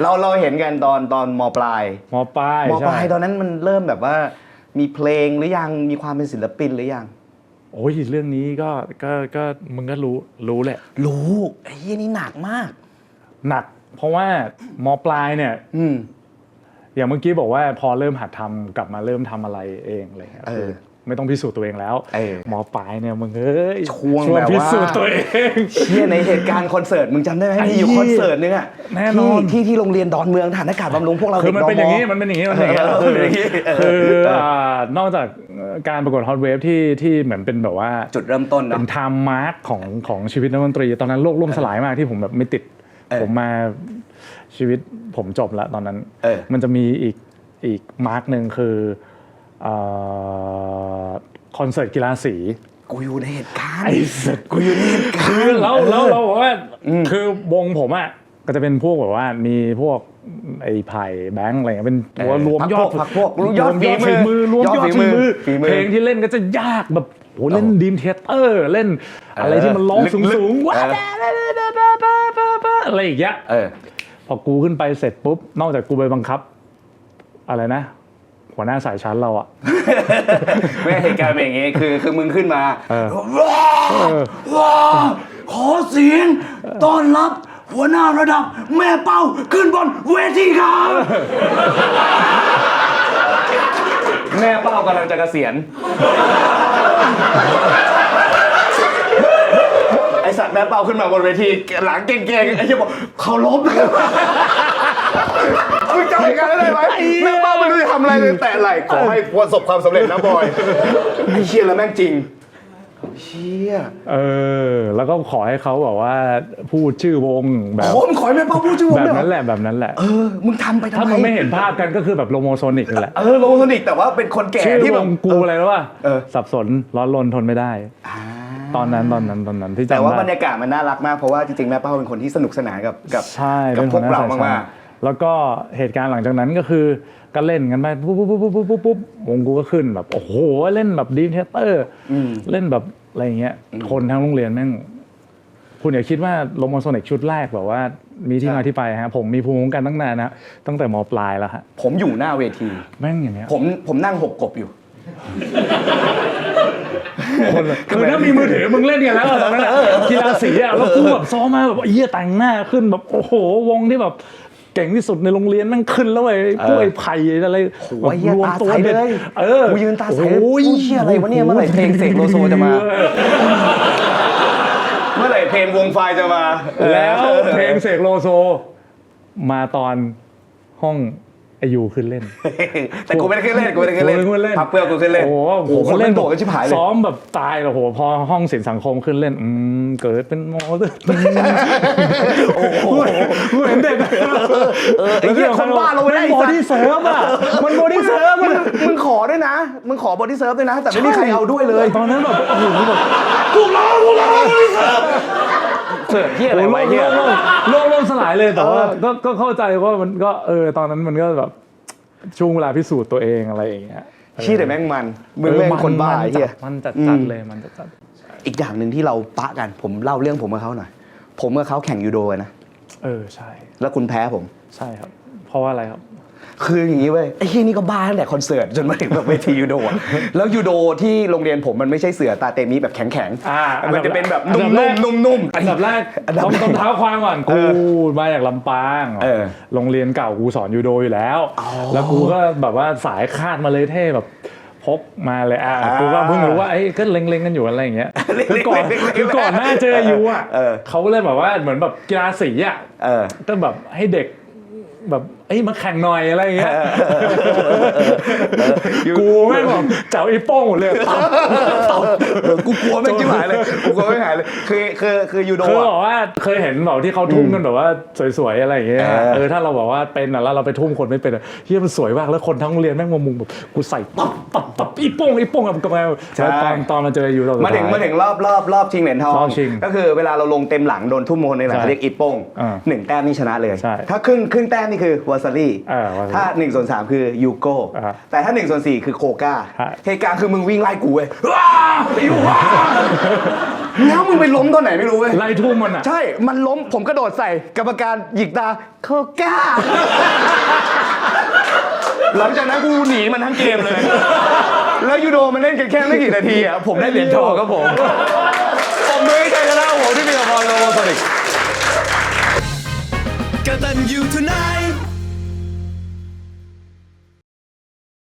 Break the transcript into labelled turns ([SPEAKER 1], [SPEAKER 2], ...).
[SPEAKER 1] เราเราเห็นกันตอนตอนมปลาย
[SPEAKER 2] มปลาย
[SPEAKER 1] มปลาย
[SPEAKER 2] ใช่
[SPEAKER 1] ตอนนั้นมันเริ่มแบบว่า มีเพลงหรือยังมีความเป็นศิลปินหรือยัง
[SPEAKER 2] โอ้ยเรื่องนี้ก็ก็ก็มึงก็รู้รู้แหละ
[SPEAKER 1] รู้ไอ้เหี้ยนี่หนักมาก
[SPEAKER 2] หนัก เพราะว่ามปลายเนี่ย
[SPEAKER 1] อืม
[SPEAKER 2] อย่างเมื่อกี้บอกว่าพอเริ่มหัดทำกลับมาเริ่มทำอะไรเองอะไรเงี้ย
[SPEAKER 1] เออ
[SPEAKER 2] คือ ไม่ต้องพิสูจน์ตัวเองแล้ว
[SPEAKER 1] เออ
[SPEAKER 2] หมอปลายเนี่ยมึงเอ้ย
[SPEAKER 1] ช่วง
[SPEAKER 2] ชวน
[SPEAKER 1] แบบว่า
[SPEAKER 2] พิสูจน์ตัวเอง
[SPEAKER 1] เชี่ยในเหตุการณ์คอนเสิร์ตมึงจำได้ไหม
[SPEAKER 2] ไอ้
[SPEAKER 1] มีอยู่
[SPEAKER 2] เหี้ย
[SPEAKER 1] คอนเสิร์ตนึงอะ
[SPEAKER 2] แน่นอน
[SPEAKER 1] ที่ที่ที่โรงเรียนดอนเมืองฐานอากาศบำรุงพวกเรา
[SPEAKER 2] คือมันเป็นอย่างนี้
[SPEAKER 1] นี้
[SPEAKER 2] มันเป็นอย่างนี้มันเป็นอย่างนี้
[SPEAKER 1] เออ
[SPEAKER 2] คือ
[SPEAKER 1] เป็นอย่างนี้เออ
[SPEAKER 2] คือ
[SPEAKER 1] เอออ่า
[SPEAKER 2] นอกจากการประกวดฮอตเวฟที่ที่เหมือนเป็นแบบว่า
[SPEAKER 1] จุดเริ่มต้น
[SPEAKER 2] เป็
[SPEAKER 1] เนาะ
[SPEAKER 2] นไทม์มาร์คของของชีวิตนักดนตรี ตอนนั้นโลกล่มสลายมากที่ผมแบบไม่ติด
[SPEAKER 1] เออ
[SPEAKER 2] ผมมาชีวิตผมจบแล้วตอนนั้น
[SPEAKER 1] เออ
[SPEAKER 2] มันจะมีอีกอีกมาร์คหนึ่งคือเอ่อค อนเสิร์ตกีฬาสี
[SPEAKER 1] กูอยู่ในเหตุการณ์
[SPEAKER 2] ไอ้สัตว์
[SPEAKER 1] กูอยู่ในเหตุการ
[SPEAKER 2] คือ
[SPEAKER 1] ณ์
[SPEAKER 2] แล้วแล้วเราบอกว่าคือวงผมอะก็จะเป็นพวกแบบว่ามีพวกไอ้ไผ่แบงค์อะไรเงี้ยเป็นตัวรวมยอด
[SPEAKER 1] พักพวกพักพวกยอด
[SPEAKER 2] รวม
[SPEAKER 1] ฝี
[SPEAKER 2] ฝีมือรวมยอดฝีมือ
[SPEAKER 1] ฝีมือ
[SPEAKER 2] เพลงที่เล่นก็จะยากแบบโหเล่นดีมเทเตอร์เล่นอะไรที่มันร้อง
[SPEAKER 1] ลึกๆ
[SPEAKER 2] สูงๆว้า
[SPEAKER 1] เออ
[SPEAKER 2] อะไรอย่างเงี้ย
[SPEAKER 1] เออ
[SPEAKER 2] พอกูขึ้นไปเสร็จปุ๊บนอกจากกูไปบังคับ อะไรนะ หัวหน้าสายชั้นเราอะ
[SPEAKER 1] ไม่เหตุการณ์เป็นอย่างงี้คือคือมึงขึ้นมา
[SPEAKER 2] เออ
[SPEAKER 1] ว้า
[SPEAKER 2] เออ
[SPEAKER 1] ว้าขอเสียงต้อนรับหัวหน้าระดับ แม่เป้าขึ้นบนเวทีครับแม่เป้ากำลังจะเกษียณไอสัตว์แม่เป้าขึ้นมาบนเวทีหลังเก่งๆไอ้เหี้ยบอกเขาลบ มึงจำเหตุการณ์ได้ไหมแม่เป้าไม่รู้จะทำอะไรเลยแต่อะไรขอให้ประสบความสำเร็จนะบอยไอ้เชี่ยแล้วแม่งจริงเชี่ย
[SPEAKER 2] เออ แล้วก็ขอให้เขาแบบว่าพูดชื่อวงแบบ
[SPEAKER 1] โอ้มึงขอให้แม่เป้าพูดชื่อวง
[SPEAKER 2] แบบ
[SPEAKER 1] ด้วยเหร
[SPEAKER 2] นั้
[SPEAKER 1] อน
[SPEAKER 2] แหละ แบบนั้นแหละ
[SPEAKER 1] เออ มึงทำไปทำ
[SPEAKER 2] ถ้า
[SPEAKER 1] ไม
[SPEAKER 2] มึงไม่เห็นภาพกันก็คือแบบโลโมโซนิกนั่นแหละ
[SPEAKER 1] เออโลโซนิกแต่ว่าเป็นคนแก่
[SPEAKER 2] ชื่อ
[SPEAKER 1] ที่
[SPEAKER 2] ว
[SPEAKER 1] แบบ
[SPEAKER 2] งกูอะไรรู้ป่ะ
[SPEAKER 1] เออ
[SPEAKER 2] สับสนร้อนรนทนไม่ได้
[SPEAKER 1] อ่า
[SPEAKER 2] ตอนนั้นตอนนั้นตอนนั้นที่จำ
[SPEAKER 1] แต่ว่า
[SPEAKER 2] ได้
[SPEAKER 1] บรรยากาศมันน่ารักมากเพราะว่าจริงๆแม่เป้าเป็นคนที่สนุกสนานกับกับ
[SPEAKER 2] ใช่
[SPEAKER 1] กับ
[SPEAKER 2] เป็น
[SPEAKER 1] พวกเรา
[SPEAKER 2] หัวหน้
[SPEAKER 1] มาก
[SPEAKER 2] สยชั้น แล้วก็เหตุการณ์หลังจากนั้นก็คือก็เล่นกันไปปุ๊บปุ๊บปุ๊บปุ๊บปุ๊บปุ๊บวงกูก็ขึ้นแบบโอ้โหเล่นแบบดีมเทเตอร์เล่นแบบอะไรอย่างเงี้ย คนทั้งโรงเรียนแม่งคุณอย่าคิดว่าโลโมโซนิกชุดแรกแบบว่ามีที่มาที่ไปฮะผมมีภูมิคุ้มกันตั้งนานนะตั้งแต่มปลายแล้วฮะ
[SPEAKER 1] ๆผมอยู่หน้าเวที
[SPEAKER 2] แม่งอย่างเงี้ย
[SPEAKER 1] ผมผมนั่งหกกบอยู่
[SPEAKER 2] คนละคือถ้ามีมือถือมึงเล่นกันแล้วอะตอนนั้นอะกีฬาสีอะแล้วกูแบบซ้อมมาแบบเยี่ยแต่งหน้าขึ้นแบบโอ้โหวงที่แบบ เก่งที่สุดในโรงเรียนแม่งขึ้นแล้วไอ้พวกไอ้ไผ่อะไร
[SPEAKER 1] โอ้ยเหี้ย
[SPEAKER 2] รวม
[SPEAKER 1] ตา
[SPEAKER 2] ตัว
[SPEAKER 1] ใส
[SPEAKER 2] เด็ด
[SPEAKER 1] เลย
[SPEAKER 2] เออ
[SPEAKER 1] กูยืนตาใสเลย
[SPEAKER 2] โอ้ย
[SPEAKER 1] กูเชี่ยอะไรวะเนี่ยเมื่อไหร่เพลงเสกโลโซจะมาเมื่อไหร่เพลงวงไฟจะมา
[SPEAKER 2] แล้วเพลงเสกโลโซ มาตอนห้อง ไอยูขึ้นเล่น
[SPEAKER 1] แต่กูไม่ได้ขึ้นเล่นกูไม่ได้ขึ้นเล่น
[SPEAKER 2] กูไม่ได้ขึ้นเล่น
[SPEAKER 1] พักเปรี้ยวกูขึ้นเล่น
[SPEAKER 2] โอ้โห
[SPEAKER 1] โอ้โหคนเล่นโดดกันชิบหายเลย
[SPEAKER 2] ซ้อมแบบตายเลยโหพอห้องศิลปสังคมขึ้นเล่นอืมเกิดเป็นโมเดล
[SPEAKER 1] โอ้โห
[SPEAKER 2] เหมือนเด็ก
[SPEAKER 1] เออไอ้เหี้ยคนบ้าลงไปได้
[SPEAKER 2] บอดี้เซิร์ฟอะมันบอดี้เซิร์ฟ
[SPEAKER 1] มึ
[SPEAKER 2] มัน
[SPEAKER 1] งมึงขอด้วยนะมึงขอบอดี้เซิร์ฟด้วยนะ แต่ไม่มีใครเอาด้วยเลย
[SPEAKER 2] ตอนนั้นแบบโอ้โหแบบ
[SPEAKER 1] กูรอกูรอบอดี้เซิร์ฟ เสิร์ฟที่อะไร
[SPEAKER 2] โอ้โห
[SPEAKER 1] ไว้เนี่ย
[SPEAKER 2] โลกโลกโลกสลายเลยแต่ว่า
[SPEAKER 1] เออ
[SPEAKER 2] ก็ก็เข้าใจว่ามันก็เออตอนนั้นมันก็แบบช่วงเวลาพิสูจน์ตัวเองอะไรอย่างเงี้ย
[SPEAKER 1] ชี้แต่แม่งมันมึงแม่งคนบ้าไอ้เหี้ย
[SPEAKER 2] มันจัดจัดเลยมันจัดจัด
[SPEAKER 1] อีกอย่างหนึ่งที่เราปะกันผมเล่าเรื่องผมกับเขาหน่อย ผมกับเขาแข่งยูโดกันนะ
[SPEAKER 2] เออใช่
[SPEAKER 1] แล้วคุณแพ้ผม
[SPEAKER 2] ใช่ครับ เพราะว่าอะไรครับ
[SPEAKER 1] คืออย่างนี้เว้ยไอ้ที่นี่ก็บ้าตั้งแต่คอนเสิร์ตจนมาถึงแบบเวทียูโดอะแล้วยูโดที่โรงเรียนผมมันไม่ใช่เสือตาเตมีแบบแข็งแข็งๆ
[SPEAKER 2] อ่า
[SPEAKER 1] มันจะเป็นแบบ
[SPEAKER 2] อัน
[SPEAKER 1] นุ่
[SPEAKER 2] ดับแรก
[SPEAKER 1] มๆนุ่มๆ
[SPEAKER 2] อันดับแรก
[SPEAKER 1] อันดับ
[SPEAKER 2] ต้อง
[SPEAKER 1] แรก
[SPEAKER 2] ต้องเท้าความก่อน
[SPEAKER 1] เอ
[SPEAKER 2] กู
[SPEAKER 1] อ
[SPEAKER 2] มาจากลำปาง
[SPEAKER 1] เออ
[SPEAKER 2] โรงเรียนเก่ากูสอนยูโดอยู่แล้ว แล้วกูก็แบบว่าสายคาดมาเลยเท่แบบพกมาเลยอะ
[SPEAKER 1] อ่า
[SPEAKER 2] กูก็เพิ่งรู้ว่าไอ้ยก็เล็งๆกันอยู่อะไรอย่างเงี้ย
[SPEAKER 1] เล็งๆ
[SPEAKER 2] คือก่อน
[SPEAKER 1] เล็งๆ
[SPEAKER 2] คือก่อนหน้าเจอยูอะ
[SPEAKER 1] เออ
[SPEAKER 2] เขาก็เลยแบบว่าเหมือนแบบกีฬาสีอะ
[SPEAKER 1] เออ
[SPEAKER 2] ก็แบบให้เด็กแบบ เอ้ยมาแข่งหน่อยอะไรอย่างเงี้ยกูแม่งแบบเจ้าอีโป้งหมดเลย
[SPEAKER 1] กูกลัวแม่งจิ๋หายเลยกูกลัวไม่งหายเลยคือคือคือยูโด
[SPEAKER 2] คือบอกว่าเคยเห็นแบบที่เขาทุ่มกันแบบว่าสวยๆอะไรอย่างเงี้ย
[SPEAKER 1] เออ
[SPEAKER 2] ถ้าเราบอกว่าเป็นแล้วเราไปทุ่มคนไม่เป็นเฮียมันสวยมากแล้วคนทั้งโรงเรียนแม่งมามุงแบบกูใส่ปั๊บปั๊บปั๊บอีโป้งอีโป้งกับกำลังแล้วตอนตอนมาเจออยู่ตอนสุด
[SPEAKER 1] มาถึงมาถึงรอบรอบรอบชิงเหรียญทองก็คือเวลาเราลงเต็มหลังโดนทุ่มโมนในหลังเรียกอีโป้ง
[SPEAKER 2] อ่า
[SPEAKER 1] หนึ่งแต้มนี่ชนะเลย ถ้าครึ่งครึ่งแต้มนี่คือวาซารี่
[SPEAKER 2] เออวาซารี่
[SPEAKER 1] ถ้าหนึ่งส่วนสามคือยูโก้
[SPEAKER 2] อ่า
[SPEAKER 1] แต่ถ้าหนึ่งส่วนสี่คือโคก้า
[SPEAKER 2] ใช่
[SPEAKER 1] เหตุการณ์คือมึงวิ่งไล่กูเว้ยว้าอิวว้าแล้วมึงไปล้มตอนไหนไม่รู้เว้ย
[SPEAKER 2] ไล่ทุ่มมันอะ
[SPEAKER 1] ใช่ มันล้มผมกระโดดใส่กรรมการหยิกตาโคก้า หลังจากนั้นกูหนีมันทั้งเกมเลย แล้วยูโดมันเล่นกันแค่ไม่กี่นาทีอะผมได้เหรียญทองครับผมผมมือให้ใจชนะผมที่มีกับพรโลโมโซนิก
[SPEAKER 3] กตันยูทูไนท์